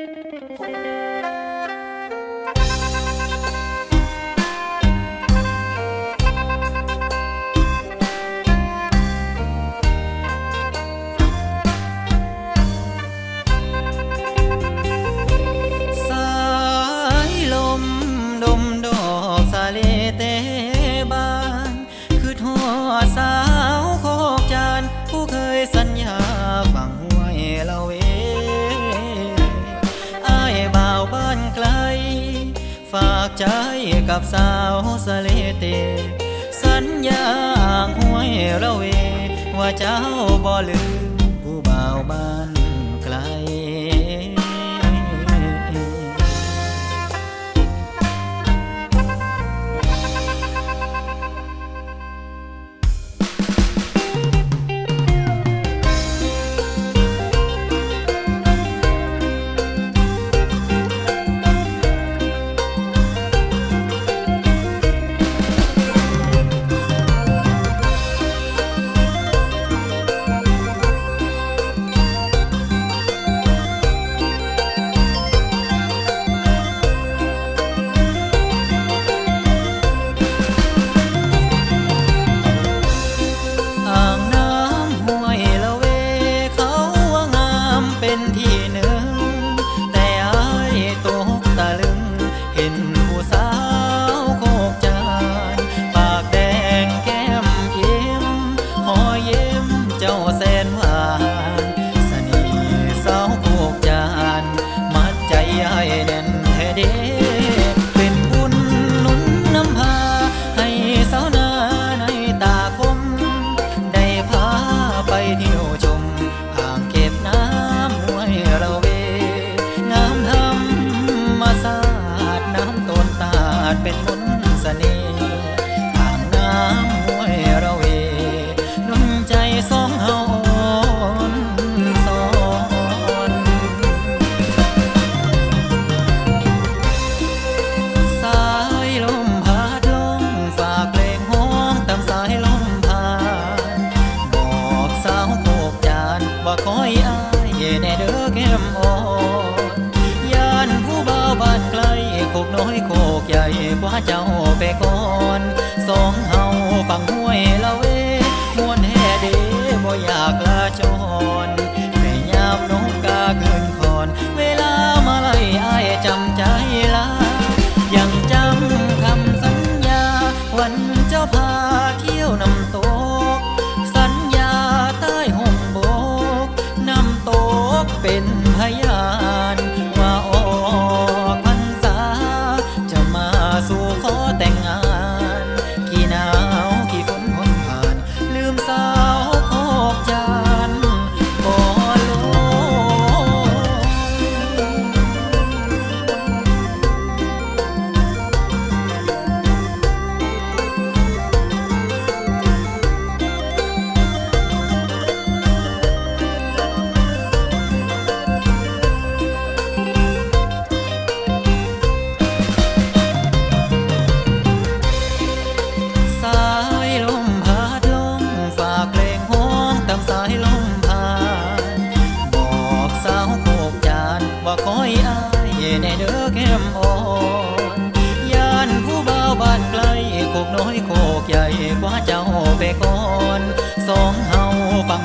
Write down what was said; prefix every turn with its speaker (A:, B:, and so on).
A: Música ใจกับสาวสเลเต สัญญาห่างห้วยระเว ว่าเจ้าบ่ลืม 天地。 อยอายแน่เด้อแก้มอ่อนย่านผู้เบาบ้านไกลโคกน้อยโคกใหญ่กว่าเจ้าไปก่อนสองเฮา ในเด้อแก้มอ่อนย่านผู้บ่าวบ้านไกลโคกน้อยโคกใหญ่กว่าเจ้าไปก่อนสองเฮาฟัง